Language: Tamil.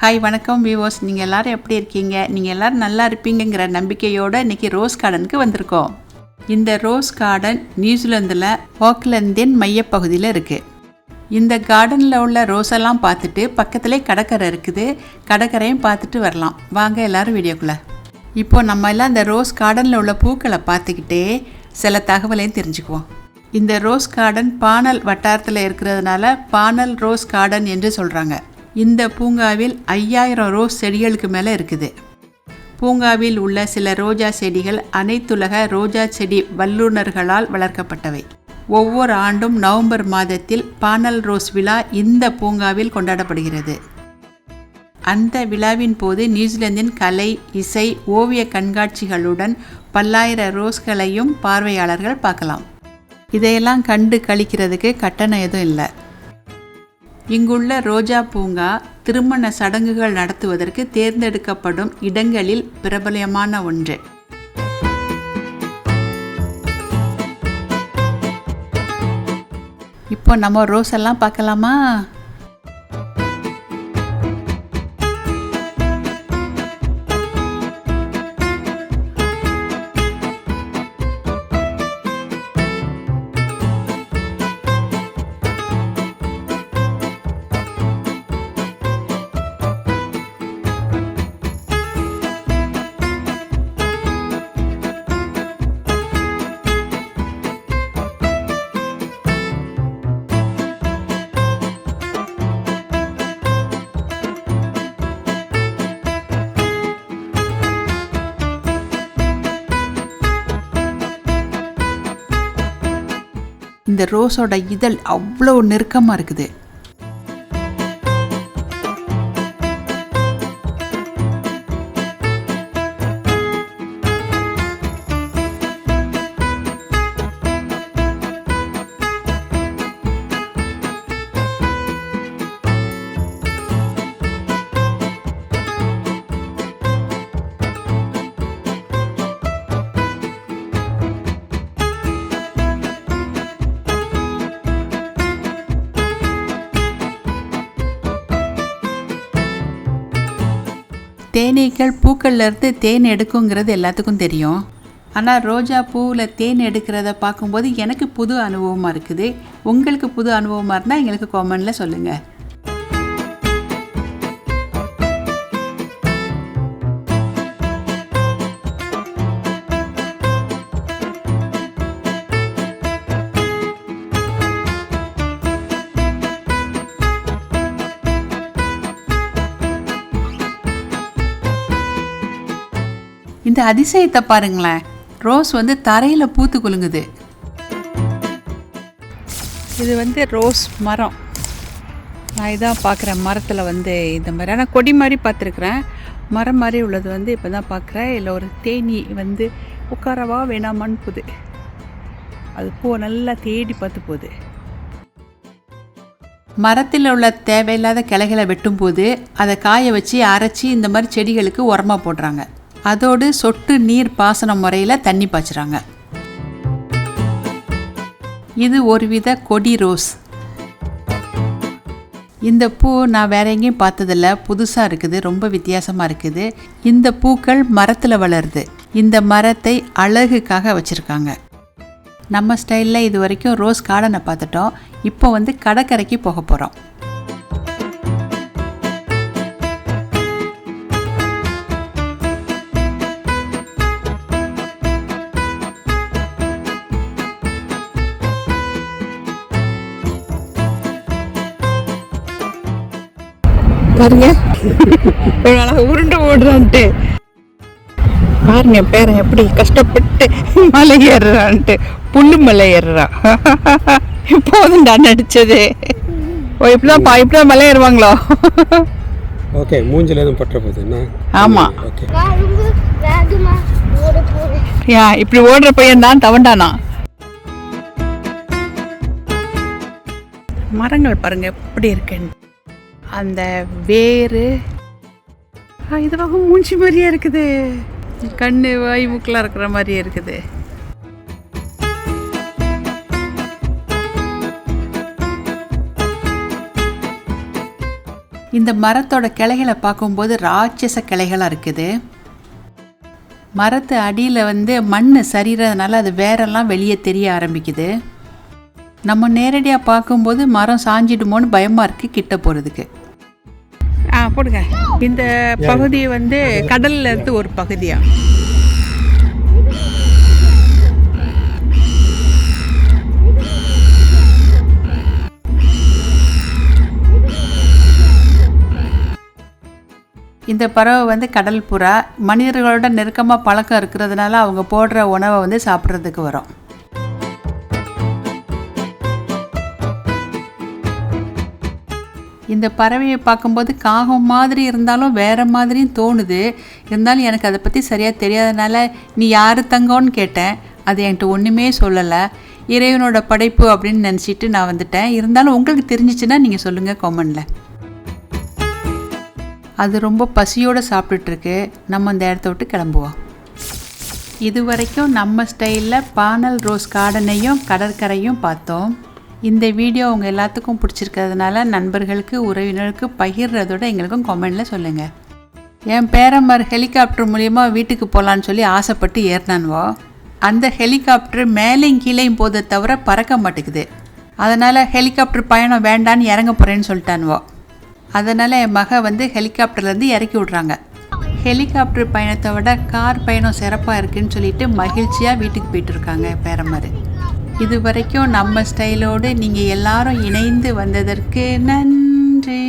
ஹாய் வணக்கம் விவோஸ் நீங்கள் எல்லோரும் எப்படி இருக்கீங்க? நீங்கள் எல்லோரும் நல்லா இருப்பீங்கங்கிற நம்பிக்கையோடு இன்றைக்கி ரோஸ் கார்டனுக்கு வந்திருக்கோம். இந்த ரோஸ் கார்டன் நியூசிலாந்தில் ஓக்லந்தின் மையப்பகுதியில் இருக்குது இந்த கார்டனில் உள்ள ரோஸெல்லாம் பார்த்துட்டு பக்கத்துலேயே கடற்கரை இருக்குது. கடற்கரையும் பார்த்துட்டு வரலாம். வாங்க எல்லாரும் வீடியோக்குள்ளே. இப்போ நம்ம எல்லாம் இந்த ரோஸ் கார்டனில் உள்ள பூக்களை பார்த்துக்கிட்டே சில தகவலையும் தெரிஞ்சுக்குவோம். இந்த ரோஸ் கார்டன் பானல் வட்டாரத்தில் இருக்கிறதுனால பானல் ரோஸ் கார்டன் என்று சொல்கிறாங்க இந்த பூங்காவில் ஐயாயிரம் ரோஸ் செடிகளுக்கு மேலே இருக்குது. பூங்காவில் உள்ள சில ரோஜா செடிகள் அனைத்துலக ரோஜா செடி வல்லுநர்களால் வளர்க்கப்பட்டவை. ஒவ்வொரு ஆண்டும் நவம்பர் மாதத்தில் பானல் ரோஸ் விழா இந்த பூங்காவில் கொண்டாடப்படுகிறது. அந்த விழாவின் போது நியூசிலாந்தின் கலை இசை ஓவிய கண்காட்சிகளுடன் பல்லாயிரம் ரோஸ்களையும் பார்வையாளர்கள் பார்க்கலாம். இதையெல்லாம் கண்டு கழிக்கிறதுக்கு கட்டணம் எதுவும் இல்லை. இங்குள்ள ரோஜா பூங்கா திருமண சடங்குகள் நடத்துவதற்கு தேர்ந்தெடுக்கப்படும் இடங்களில் பிரபலமான ஒன்று. இப்போ நம்ம ரோஸ் எல்லாம் பார்க்கலாமா? இந்த ரோஸோட இதழ் அவ்வளோ நெருக்கமாக இருக்குது. தேனீக்கள் பூக்கள்லேருந்து தேன் எடுக்குங்கிறது எல்லாத்துக்கும் தெரியும். ஆனால் ரோஜா பூவில் தேன் எடுக்கிறத பார்க்கும்போது எனக்கு புது அனுபவமாக இருக்குது. உங்களுக்கு புது அனுபவமாக இருந்தால் எங்களுக்கு காமெண்டில் சொல்லுங்கள் இந்த அதிசயத்தை பாருங்களேன். ரோஸ் வந்து தரையில் பூத்து குலுங்குது. இது வந்து ரோஸ் மரம். நான் இதான் பார்க்குறேன் மரத்தில் வந்து இந்த மாதிரி. ஆனால் கொடி மாதிரி பார்த்துருக்குறேன். மரம் மாதிரி உள்ளது வந்து இப்போ தான் பார்க்குறேன் இல்லை ஒரு தேனி வந்து உட்காரவா வேணாமான்னு போகுது. அது பூ நல்லா தேடி பார்த்து போகுது. மரத்தில் உள்ள தேவையில்லாத கிளைகளை வெட்டும்போது அதை காய வச்சு அரைச்சி இந்த மாதிரி செடிகளுக்கு உரமாக போடுறாங்க. அதோடு சொட்டு நீர் பாசன முறையில் தண்ணி பாய்ச்சுறாங்க. இது ஒருவித கொடி ரோஸ். இந்த பூ நான் வேற எங்கேயும் பார்த்ததில்ல. புதுசாக இருக்குது ரொம்ப வித்தியாசமாக இருக்குது. இந்த பூக்கள் மரத்தில் வளருது. இந்த மரத்தை அழகுக்காக வச்சுருக்காங்க. நம்ம ஸ்டைலில் இது வரைக்கும் ரோஸ் கார்டனை பார்த்துட்டோம். இப்போ வந்து கடற்கரைக்கு போக போகிறோம் பாருங்க. உருண்டு ஓடுறான்ட்டு. பாருங்க பேரன் எப்படி கஷ்டப்பட்டு மலை ஏறுறான்ட்டு. புல்லு மலை ஏறுறான் போதும்டா நடிச்சது. ஓ இப்படிதான் பா இப்படிதான் மலை ஏறுவாங்களோ? ஓகே மூஞ்சில எதுவும் பற்ற போகுது என்ன? ஆமா. ஓகே. யா இப்படி ஓடுற பையன் தான் தவண்டானா? மரங்கள் பாருங்க எப்படி இருக்குன்னு. அந்த வேறு இது பக்கம் மூஞ்சி மாதிரியே இருக்குது. கண்ணு வாய் மூக்கெலாம் இருக்கிற மாதிரியே இருக்குது. இந்த மரத்தோட கிளைகளை பார்க்கும்போது ராட்சச கிளைகளாக இருக்குது. மரத்து அடியில் வந்து மண் சரிகிறதுனால அது வேறெல்லாம் வெளியே தெரிய ஆரம்பிக்குது. நம்ம நேரடியாக பார்க்கும்போது மரம் சாஞ்சிடுமோன்னு பயமாக இருக்குது கிட்ட போகிறதுக்கு போடுங்க. இந்த பகுதி வந்து கடல்ல இருந்து ஒரு பகுதியா? இந்த பறவை வந்து கடல் புறா. மனிதர்களோட நெருக்கமாக பழக்கம் இருக்கிறதுனால அவங்க போடுற உணவை வந்து சாப்பிட்றதுக்கு வரும். இந்த பறவையை பார்க்கும்போது காகம் மாதிரி இருந்தாலும் வேற மாதிரியும் தோணுது. இருந்தாலும் எனக்கு அதை பற்றி சரியாக தெரியாதனால நீ யார் தங்கோன்னு கேட்டேன். அது என்கிட்ட ஒன்றுமே சொல்லலை. இறைவனோட படைப்பு அப்படின்னு நினச்சிட்டு நான் வந்துட்டேன். இருந்தாலும் உங்களுக்கு தெரிஞ்சிச்சுன்னா நீங்கள் சொல்லுங்கள் காமனில் அது ரொம்ப பசியோடு சாப்பிட்டுட்ருக்கு நம்ம அந்த இடத்த விட்டு கிளம்புவோம். இது வரைக்கும் நம்ம ஸ்டைலில் பானல் ரோஸ் கார்டனையும் கடற்கரையும் பார்த்தோம். இந்த வீடியோ உங்கள் எல்லாத்துக்கும் பிடிச்சிருக்கிறதுனால நண்பர்களுக்கு உறவினருக்கு பகிர்றதோட எங்களுக்கும் கமெண்டில் சொல்லுங்கள் என் பேரம்மார் ஹெலிகாப்டர் மூலயமா வீட்டுக்கு போகலான்னு சொல்லி ஆசைப்பட்டு ஏறினான்வோ. அந்த ஹெலிகாப்டர் மேலேயும் கீழேயும் போதை தவிர பறக்க மாட்டேங்குது. அதனால் ஹெலிகாப்டர் பயணம் வேண்டான்னு இறங்க போகிறேன்னு சொல்லிட்டான்வோ. அதனால் என் மக வந்து ஹெலிகாப்டர்லேருந்து இறக்கி விட்றாங்க. ஹெலிகாப்டர் பயணத்தை விட கார் பயணம் சிறப்பாக இருக்குன்னு சொல்லிட்டு மகிழ்ச்சியாக வீட்டுக்கு போயிட்டுருக்காங்க பேரம்மாரு. இது வரைக்கும் நம்ம ஸ்டைலோடு நீங்கள் எல்லாரும் இணைந்து வந்ததற்கு நன்றி.